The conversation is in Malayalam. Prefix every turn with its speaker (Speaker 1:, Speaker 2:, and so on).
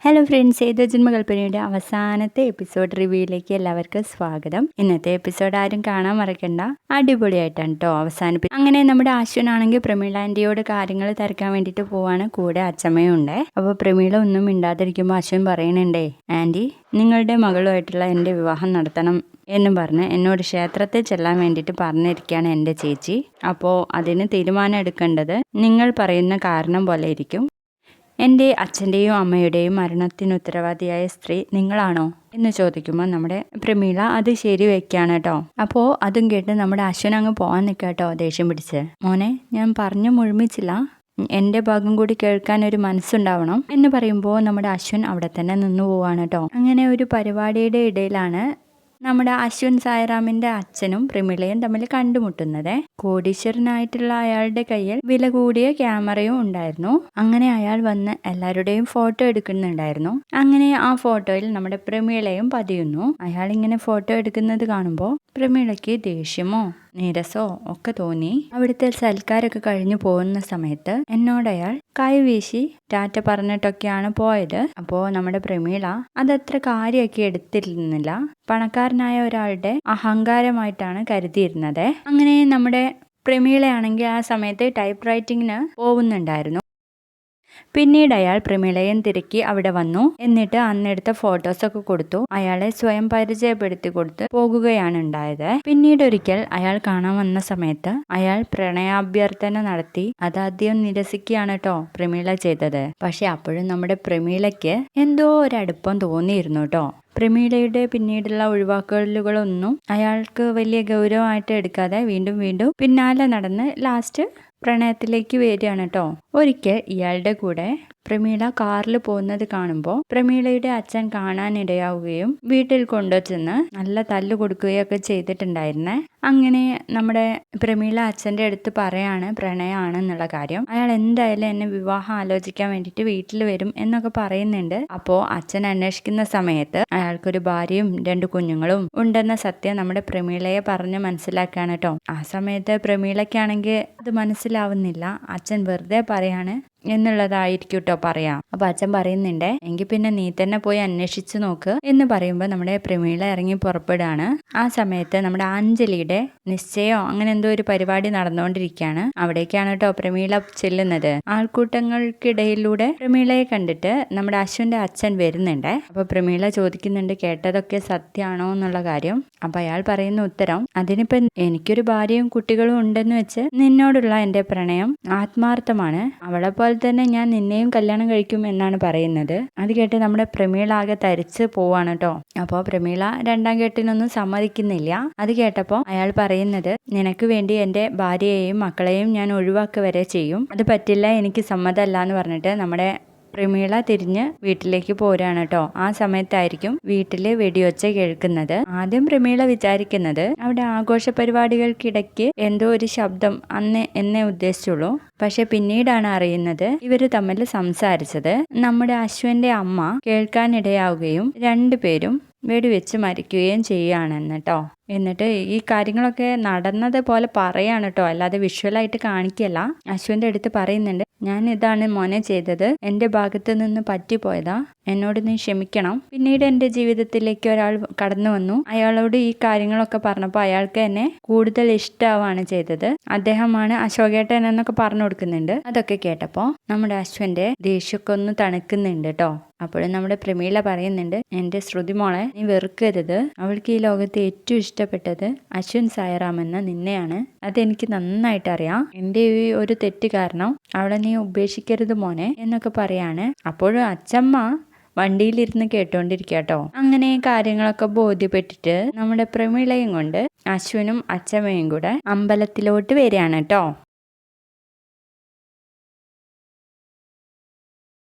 Speaker 1: ഹലോ ഫ്രണ്ട്സ് ഏതോ ജന്മകൽപ്പനയുടെ അവസാനത്തെ എപ്പിസോഡ് റിവ്യൂയിലേക്ക് എല്ലാവർക്കും സ്വാഗതം. ഇന്നത്തെ എപ്പിസോഡ് ആരും കാണാൻ മറക്കണ്ട. അടിപൊളിയായിട്ടാണ് കേട്ടോ അവസാനിപ്പി അങ്ങനെ നമ്മുടെ അശ്വനാണെങ്കിൽ പ്രമീള ആന്റിയോട് കാര്യങ്ങൾ തിരക്കാൻ വേണ്ടിയിട്ട് പോവാണ്. കൂടെ അച്ഛമ്മയും ഉണ്ട് അപ്പോൾ പ്രമീള ഒന്നും മിണ്ടാതിരിക്കുമ്പോൾ അശ്വൻ പറയുന്നുണ്ടേ ആന്റി നിങ്ങളുടെ മകളുമായിട്ടുള്ള എന്റെ വിവാഹം നടത്തണം എന്ന് പറഞ്ഞ് എന്നോട് ക്ഷേത്രത്തിൽ ചെല്ലാൻ വേണ്ടിയിട്ട് പറഞ്ഞിരിക്കുകയാണ് എന്റെ ചേച്ചി. അപ്പോൾ അതിന് തീരുമാനം എടുക്കേണ്ടത് നിങ്ങൾ പറയുന്ന കാരണം പോലെ ഇരിക്കും. എന്റെ അച്ഛന്റെയും അമ്മയുടെയും മരണത്തിന് ഉത്തരവാദിയായ സ്ത്രീ നിങ്ങളാണോ? എന്ന് ചോദിക്കുമ്പോൾ നമ്മുടെ പ്രമീള അത് ശരി വയ്ക്കുകയാണ് കേട്ടോ. അപ്പോൾ അതും കേട്ട് നമ്മുടെ അശ്വൻ അങ്ങ് പോകാൻ നിൽക്കുക കേട്ടോ ദേഷ്യം പിടിച്ച്. മോനെ ഞാൻ പറഞ്ഞു മുഴുമിച്ചില്ല. എന്റെ ഭാഗം കൂടി കേൾക്കാൻ ഒരു മനസ്സുണ്ടാവണം എന്ന് പറയുമ്പോൾ നമ്മുടെ അശ്വൻ അവിടെ തന്നെ നിന്നു പോവാണ് കേട്ടോ. അങ്ങനെ ഒരു പരിപാടിയുടെ ഇടയിലാണ് നമ്മുടെ അശ്വൻ സായിറാമിന്റെ അച്ഛനും പ്രമിളയും തമ്മിൽ കണ്ടുമുട്ടുന്നത്. കോടീശ്വരനായിട്ടുള്ള അയാളുടെ കയ്യിൽ വില കൂടിയ ക്യാമറയും ഉണ്ടായിരുന്നു. അങ്ങനെ അയാൾ വന്ന് എല്ലാവരുടെയും ഫോട്ടോ എടുക്കുന്നുണ്ടായിരുന്നു. അങ്ങനെ ആ ഫോട്ടോയിൽ നമ്മുടെ പ്രമീളയും പതിയുന്നു. അയാൾ ഇങ്ങനെ ഫോട്ടോ എടുക്കുന്നത് കാണുമ്പോൾ പ്രമീളയ്ക്ക് ദേഷ്യമോ നീരസോ ഒക്കെ തോന്നി. അവിടുത്തെ സൽക്കാരൊക്കെ കഴിഞ്ഞു പോകുന്ന സമയത്ത് എന്നോട് അയാൾ കൈ വീശി ടാറ്റ പറഞ്ഞിട്ടൊക്കെയാണ് പോയത്. അപ്പോൾ നമ്മുടെ പ്രമീള അതത്ര കാര്യമൊക്കെ എടുത്തിരുന്നില്ല. പണക്കാരനായ ഒരാളുടെ അഹങ്കാരമായിട്ടാണ് കരുതിയിരുന്നത്. അങ്ങനെ നമ്മുടെ പ്രമീളയാണെങ്കിൽ ആ സമയത്ത് ടൈപ്പ് റൈറ്റിങ്ങിന് പോകുന്നുണ്ടായിരുന്നു. പിന്നീട് അയാൾ പ്രമിളയം തിരക്കി അവിടെ വന്നു. എന്നിട്ട് അന്നെടുത്ത ഫോട്ടോസൊക്കെ കൊടുത്തു. അയാളെ സ്വയം പരിചയപ്പെടുത്തി കൊടുത്ത് പോകുകയാണ് ഉണ്ടായത്. പിന്നീട് ഒരിക്കൽ അയാൾ കാണാൻ വന്ന സമയത്ത് അയാൾ പ്രണയാഭ്യർത്ഥന നടത്തി. അതാദ്യം നിരസിക്കുകയാണ് കേട്ടോ പ്രമീള ചെയ്തത്. പക്ഷെ അപ്പോഴും നമ്മുടെ പ്രമീളയ്ക്ക് എന്തോ ഒരടുപ്പം തോന്നിയിരുന്നു കേട്ടോ പ്രമീളയുടെ പിന്നീടുള്ള ഒഴിവാക്കലുകളൊന്നും അയാൾക്ക് വലിയ ഗൗരവമായിട്ട് എടുക്കാതെ വീണ്ടും വീണ്ടും പിന്നാലെ നടന്ന് ലാസ്റ്റ് പ്രണയത്തിലേക്ക് വരികയാണ് കേട്ടോ ഒരിക്കൽ ഇയാളുടെ കൂടെ പ്രമീള കാറിൽ പോകുന്നത് കാണുമ്പോൾ പ്രമീളയുടെ അച്ഛൻ കാണാനിടയാവുകയും വീട്ടിൽ കൊണ്ടുവച്ചെന്ന് നല്ല തല്ലു കൊടുക്കുകയൊക്കെ ചെയ്തിട്ടുണ്ടായിരുന്നേ. അങ്ങനെ നമ്മുടെ പ്രമീള അച്ഛന്റെ അടുത്ത് പറയാണ് പ്രണയമാണെന്നുള്ള കാര്യം. അയാൾ എന്തായാലും എന്നെ വിവാഹം ആലോചിക്കാൻ വേണ്ടിയിട്ട് വീട്ടിൽ വരും എന്നൊക്കെ പറയുന്നുണ്ട്. അപ്പോൾ അച്ഛൻ അന്വേഷിക്കുന്ന സമയത്ത് അയാൾക്കൊരു ഭാര്യയും രണ്ട് കുഞ്ഞുങ്ങളും ഉണ്ടെന്ന സത്യം നമ്മുടെ പ്രമീളയെ പറഞ്ഞ് മനസ്സിലാക്കുകയാണ് കേട്ടോ ആ സമയത്ത് പ്രമീളയ്ക്കാണെങ്കിൽ അത് മനസ്സിലാവുന്നില്ല. അച്ഛൻ വെറുതെ പറയാണ് എന്നുള്ളതായിരിക്കും കേട്ടോ പറയാം. അപ്പൊ അച്ഛൻ പറയുന്നുണ്ടേ എങ്കിൽ പിന്നെ നീ തന്നെ പോയി അന്വേഷിച്ചു നോക്ക് എന്ന് പറയുമ്പോൾ നമ്മുടെ പ്രമീള ഇറങ്ങി പുറപ്പെടുകയാണ്. ആ സമയത്ത് നമ്മുടെ അഞ്ജലിയുടെ നിശ്ചയോ അങ്ങനെ എന്തോ ഒരു പരിപാടി നടന്നുകൊണ്ടിരിക്കുകയാണ്. അവിടേക്കാണ് കേട്ടോ പ്രമീള ചെല്ലുന്നത്. ആൾക്കൂട്ടങ്ങൾക്കിടയിലൂടെ പ്രമീളയെ കണ്ടിട്ട് നമ്മുടെ അശ്വന്റെ അച്ഛൻ വരുന്നുണ്ട്. അപ്പൊ പ്രമീള ചോദിക്കുന്നുണ്ട് കേട്ടതൊക്കെ സത്യമാണോ എന്നുള്ള കാര്യം. അപ്പൊ അയാൾ പറയുന്ന ഉത്തരം അതിനിപ്പം എനിക്കൊരു ഭാര്യയും കുട്ടികളും ഉണ്ടെന്ന് വെച്ച് നിന്നോടുള്ള എന്റെ പ്രണയം ആത്മാർത്ഥമാണ്. അവളെ പോലെ തന്നെ ഞാൻ നിന്നെയും കല്യാണം കഴിക്കും എന്നാണ് പറയുന്നത്. അത് കേട്ട് നമ്മുടെ പ്രമീള ആകെ തരിച്ച് പോവാണ് കേട്ടോ. അപ്പോൾ പ്രമീള രണ്ടാം കെട്ടിനൊന്നും സമ്മതിക്കുന്നില്ല. അത് കേട്ടപ്പോൾ അയാൾ പറയുന്നത് നിനക്ക് വേണ്ടി എന്റെ ഭാര്യയെയും മക്കളെയും ഞാൻ ഒഴിവാക്കുക വരെ ചെയ്യും. അത് പറ്റില്ല എനിക്ക് സമ്മതമല്ല എന്ന് പറഞ്ഞിട്ട് നമ്മുടെ പ്രമീള തിരിഞ്ഞ് വീട്ടിലേക്ക് പോരാണ് കേട്ടോ. ആ സമയത്തായിരിക്കും വീട്ടിൽ വെടിയൊച്ച കേൾക്കുന്നത്. ആദ്യം പ്രമീള വിചാരിക്കുന്നത് അവിടെ ആഘോഷ പരിപാടികൾക്കിടയ്ക്ക് എന്തോ ഒരു ശബ്ദം അന്ന് എന്നെ ഉദ്ദേശിച്ചുള്ളൂ. പക്ഷെ പിന്നീടാണ് അറിയുന്നത് ഇവർ തമ്മിൽ സംസാരിച്ചത് നമ്മുടെ അശ്വന്റെ അമ്മ കേൾക്കാനിടയാവുകയും രണ്ടുപേരും വെടിവെച്ച് മരിക്കുകയും ചെയ്യുകയാണെന്ന് കേട്ടോ. എന്നിട്ട് ഈ കാര്യങ്ങളൊക്കെ നടന്നതുപോലെ പറയാണ് കേട്ടോ അല്ലാതെ വിഷ്വലായിട്ട് കാണിക്കല്ല. അശ്വിന്റെ അടുത്ത് പറയുന്നുണ്ട് ഞാൻ ഇതാണ് മോനെ ചെയ്തത്. എന്റെ ഭാഗത്ത് നിന്ന് പറ്റിപ്പോയതാ. എന്നോട് നീ ക്ഷമിക്കണം. പിന്നീട് എന്റെ ജീവിതത്തിലേക്ക് ഒരാൾ കടന്നു വന്നു. അയാളോട് ഈ കാര്യങ്ങളൊക്കെ പറഞ്ഞപ്പോൾ അയാൾക്ക് എന്നെ കൂടുതൽ ഇഷ്ടമാവാണ് ചെയ്തത്. അദ്ദേഹമാണ് അശോകേട്ടൻ എന്നൊക്കെ പറഞ്ഞു കൊടുക്കുന്നുണ്ട്. അതൊക്കെ കേട്ടപ്പോൾ നമ്മുടെ അശ്വന്റെ ദേഷ്യമൊക്കെ ഒന്ന് തണുക്കുന്നുണ്ട് കേട്ടോ അപ്പോഴും നമ്മുടെ പ്രമീള പറയുന്നുണ്ട് എന്റെ ശ്രുതി മോളെ നീ വെറുക്കരുത്. അവൾക്ക് ഈ ലോകത്ത് ഏറ്റവും ഇഷ്ടപ്പെട്ടത് അശ്വിൻ സായറാം എന്ന നിന്നെയാണ്. അതെനിക്ക് നന്നായിട്ട് അറിയാം എന്റെ ഈ ഒരു തെറ്റ് കാരണം അവളെ നീ ഉപേക്ഷിക്കരുത് മോനെ എന്നൊക്കെ പറയാണ്. അപ്പോഴും അച്ചമ്മ വണ്ടിയിലിരുന്ന് കേട്ടോണ്ടിരിക്കുക കേട്ടോ അങ്ങനെ കാര്യങ്ങളൊക്കെ ബോധ്യപ്പെട്ടിട്ട് നമ്മുടെ പ്രമീളയും കൊണ്ട് അശ്വിനും അച്ചമ്മയും കൂടെ അമ്പലത്തിലോട്ട് വരികയാണ് കേട്ടോ